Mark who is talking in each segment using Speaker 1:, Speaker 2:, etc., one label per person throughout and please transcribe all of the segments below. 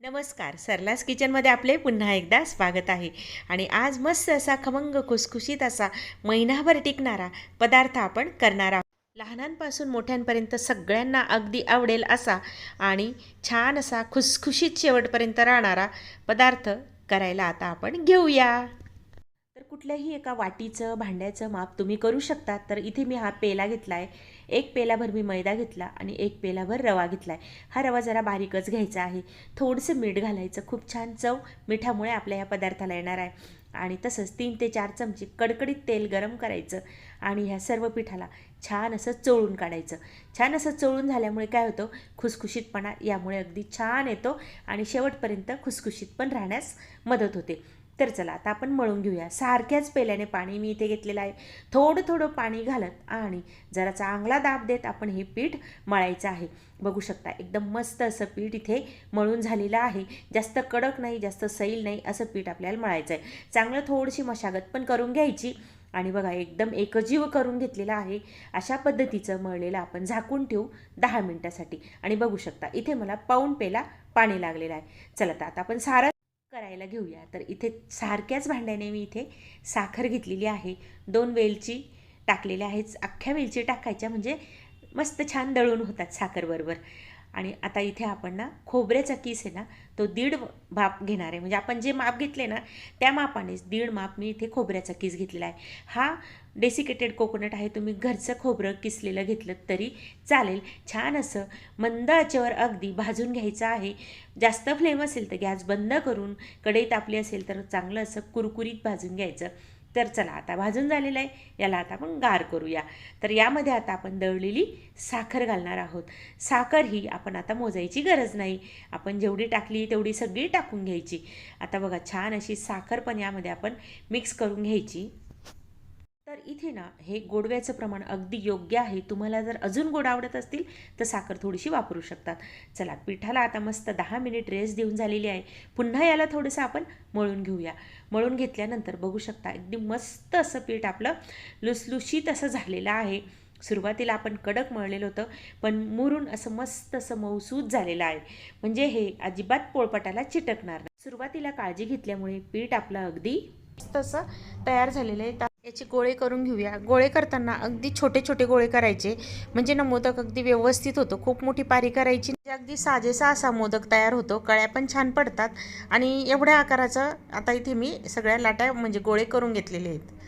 Speaker 1: नमस्कार. सरलास किचनमध्ये आपले पुन्हा एकदा स्वागत आहे. आणि आज मस्त असा खमंग खुसखुशीत असा महिनाभर टिकणारा पदार्थ आपण करणार आहोत. लहानांपासून मोठ्यांपर्यंत सगळ्यांना अगदी आवडेल असा आणि छान असा खुसखुशीत शेवटपर्यंत राहणारा पदार्थ करायला आता आपण घेऊया. तर कुठल्याही एका वाटीचं भांड्याचं माप तुम्ही करू शकता तर इथे मी हा पेला घेतला आहे एक पेलाभर मी मैदा घेतला आणि एक पेलाभर रवा घेतला आहे हा रवा जरा बारीकच घ्यायचा आहे. थोडंसं मीठ घालायचं. खूप छान चव मिठामुळे आपल्या या पदार्थाला येणार आहे. आणि तसंच तीन ते चार चमचे कडकडीत तेल गरम करायचं आणि ह्या सर्व पिठाला छान असं चोळून काढायचं. छान असं चोळून झाल्यामुळे काय होतं? खुसखुशीतपणा यामुळे अगदी छान येतो आणि शेवटपर्यंत खुसखुशीत पण राहण्यास मदत होते. तर चला आता आपण मळून घेऊया. सारख्याच पेल्याने पाणी मी इथे घेतलेलं आहे. थोडं थोडं पाणी घालत आणि जरा चांगला दाब देत आपण हे पीठ मळायचं आहे. बघू शकता एकदम मस्त असं पीठ इथे मळून झालेलं आहे. जास्त कडक नाही जास्त सैल नाही असं पीठ आपल्याला मळायचं आहे. चांगलं थोडीशी मशागत पण करून घ्यायची आणि बघा एकदम एकजीव करून घेतलेला आहे. अशा पद्धतीचं मळलेलं आपण झाकून ठेवू दहा मिनटासाठी. आणि बघू शकता इथे मला पाऊण पेला पाणी लागलेलं आहे. चला तर आता आपण सारा करायला घेऊया. तर इथे सारख्याच भांड्याने मी इथे साखर घेतलेली आहे. दोन वेलची टाकलेल्या आहेत. अख्ख्या वेलची टाकायच्या म्हणजे मस्त छान दळून होतात साखरबरोबर. आणि आता इथे आपण ना खोबऱ्याचा किस आहे ना तो दीड माप घेणार आहे. म्हणजे आपण जे माप घेतले ना त्या मापानेच दीड माप मी इथे खोबऱ्याचा किस घेतलेला आहे. हा डेसिकेटेड कोकोनट आहे. तुम्ही घरचं खोबरं किसलेलं घेतलं तरी चालेल. छान असं मंद आचेवर अगदी भाजून घ्यायचं आहे. जास्त फ्लेम असेल तर गॅस बंद करून कढई तापली असेल तर चांगलं असं कुरकुरीत भाजून घ्यायचं. तर चला आता भाजून झालेलं आहे. याला आता आपण गार करूया. तर यामध्ये आता आपण दळलेली साखर घालणार आहोत. साखर ही आपण आता मोजायची गरज नाही. आपण जेवढी टाकली तेवढी सगळी टाकून घ्यायची. आता बघा छान अशी साखर पण यामध्ये आपण मिक्स करून घ्यायची. तर इथे ना हे गोडव्याचं प्रमाण अगदी योग्य आहे. तुम्हाला जर अजून गोड आवडत असतील तर साखर थोडीशी वापरू शकतात. चला पिठाला आता मस्त दहा मिनिट रेस्ट देऊन झालेली आहे. पुन्हा याला थोडंसं आपण मळून घेऊया. मळून घेतल्यानंतर बघू शकता अगदी मस्त असं पीठ आपलं लुसलुशीत असं झालेलं आहे. सुरुवातीला आपण कडक मळलेलं होतं पण मुरून असं मस्त असं मऊसूद झालेलं आहे. म्हणजे हे अजिबात पोळपटाला चिटकणार नाही. सुरुवातीला काळजी घेतल्यामुळे पीठ आपलं अगदी मस्त असं तयार झालेलं आहे. याचे गोळे करून घेऊया. गोळे करताना अगदी छोटे छोटे गोळे करायचे. म्हणजे ना मोदक अगदी व्यवस्थित होतो. खूप मोठी पारी करायची. म्हणजे अगदी साजेसा असा मोदक तयार होतो. कळ्या पण छान पडतात. आणि एवढ्या आकाराचं आता इथे मी सगळ्या लाट्या म्हणजे गोळे करून घेतलेले आहेत.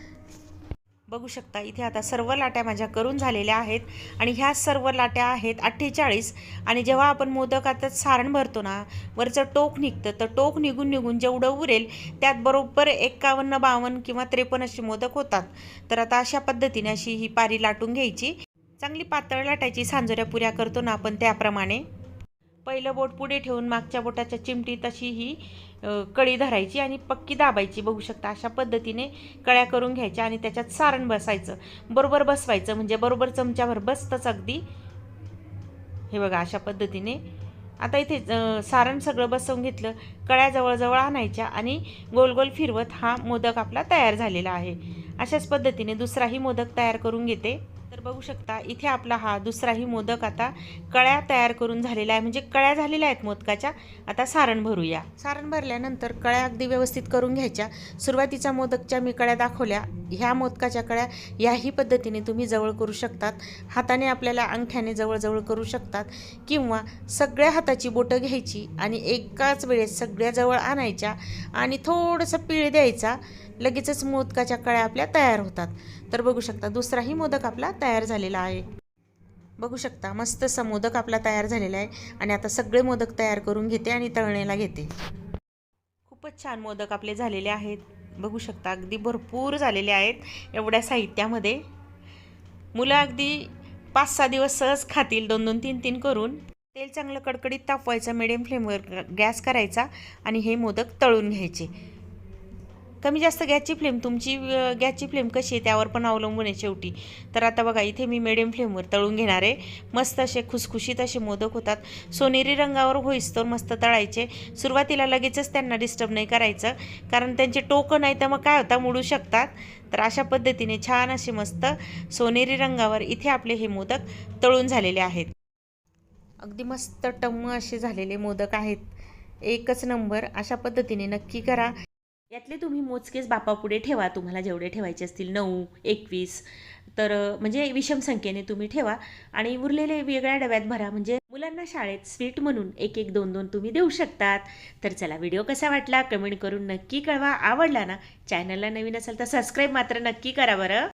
Speaker 1: बघू शकता इथे आता सर्व लाट्या माझ्या करून झालेल्या आहेत आणि ह्या सर्व लाट्या आहेत अठ्ठेचाळीस आणि जेव्हा आपण मोदक आता सारण भरतो ना वरचं टोक निघतं तर टोक निघून निघून जेवढं उरेल त्यात बरोबर एकावन्न बावन्न किंवा त्रेपन्न असे मोदक होतात. तर आता अशा पद्धतीने अशी ही पारी लाटून घ्यायची. चांगली पातळ लाटायची सांजोऱ्या पुऱ्या करतो ना आपण त्याप्रमाणे. पहिलं बोट पुढे ठेवून मागच्या बोटाच्या चिमटी तशी ही कळी धरायची आणि पक्की दाबायची बघू शकता. अशा पद्धतीने कळ्या करून घ्यायच्या आणि त्याच्यात सारण बसायचं. बरोबर बसवायचं म्हणजे बरोबर चमच्यावर बसतंच अगदी. हे बघा अशा पद्धतीने. आता इथे सारण सगळं बसवून घेतलं. कळ्या जवळजवळ आणायच्या आणि गोल गोल फिरवत हा मोदक आपला तयार झालेला आहे. अशाच पद्धतीने दुसराही मोदक तयार करून घेते. बघू शकता. इथे आपला हा दुसराही मोदक आता कळ्या तयार करून झालेला आहे. म्हणजे कळ्या झालेल्या आहेत मोदकाच्या. आता सारण भरूया. सारण भरल्यानंतर कळ्या अगदी व्यवस्थित करून घ्यायच्या. सुरुवातीच्या मोदकच्या मी कळ्या दाखवल्या. ह्या मोदकाच्या कळ्या याही पद्धतीने तुम्ही जवळ करू शकतात. हाताने आपल्याला अंगठ्याने जवळजवळ करू शकतात. किंवा सगळ्या हाताची बोटं घ्यायची आणि एकाच वेळेस सगळ्या जवळ आणायच्या आणि थोडंसं पीळ द्यायचा. लगेचच मोदकाच्या कळ्या आपल्या तयार होतात. तर बघू शकता दुसराही मोदक आपला तयार झालेला आहे. बघू शकता मस्त मोदक आपला तयार झालेला आहे आणि आता सगळे मोदक तयार करून घेते आणि तळणीला घेते. खूपच छान मोदक आपले झालेले आहेत. बघू शकता अगदी भरपूर झालेले आहेत एवढ्या साहित्यामध्ये. मुलं अगदी पाच सहा दिवस सहज खातील दोन दोन तीन तीन करून. तेल चांगलं कडकडीत तापवायचं मिडियम फ्लेमवर गॅस करायचा आणि हे मोदक तळून घ्यायचे. कमी जास्त गॅसची फ्लेम तुमची गॅसची फ्लेम कशी आहे त्यावर पण अवलंबून आहे शेवटी. तर आता बघा इथे मी मिडियम फ्लेमवर तळून घेणार आहे. मस्त असे खुसखुशीत असे मोदक होतात. सोनेरी रंगावर होईस्तोर मस्त तळायचे. सुरुवातीला लगेचच त्यांना डिस्टर्ब नाही करायचं. कारण त्यांचे टोकं नाही तर मग काय होता? मुडू शकतात. तर अशा पद्धतीने छान असे मस्त सोनेरी रंगावर इथे आपले हे मोदक तळून झालेले आहेत. अगदी मस्त टम्म असे झालेले मोदक आहेत. एकच नंबर अशा पद्धतीने नक्की करा. यातले तुम्ही मोजकेच बापापुढे ठेवा. तुम्हाला जेवढे ठेवायचे असतील नऊ एकवीस तर म्हणजे विषम संख्येने तुम्ही ठेवा. आणि उरलेले वेगळ्या डब्यात भरा. म्हणजे मुलांना शाळेत स्वीट म्हणून एक एक दोन दोन तुम्ही देऊ शकतात. तर चला व्हिडिओ कसा वाटला? कमेंट करून नक्की कळवा. आवडला ना? चॅनलला नवीन असेल तर सबस्क्राईब मात्र नक्की करा बरं.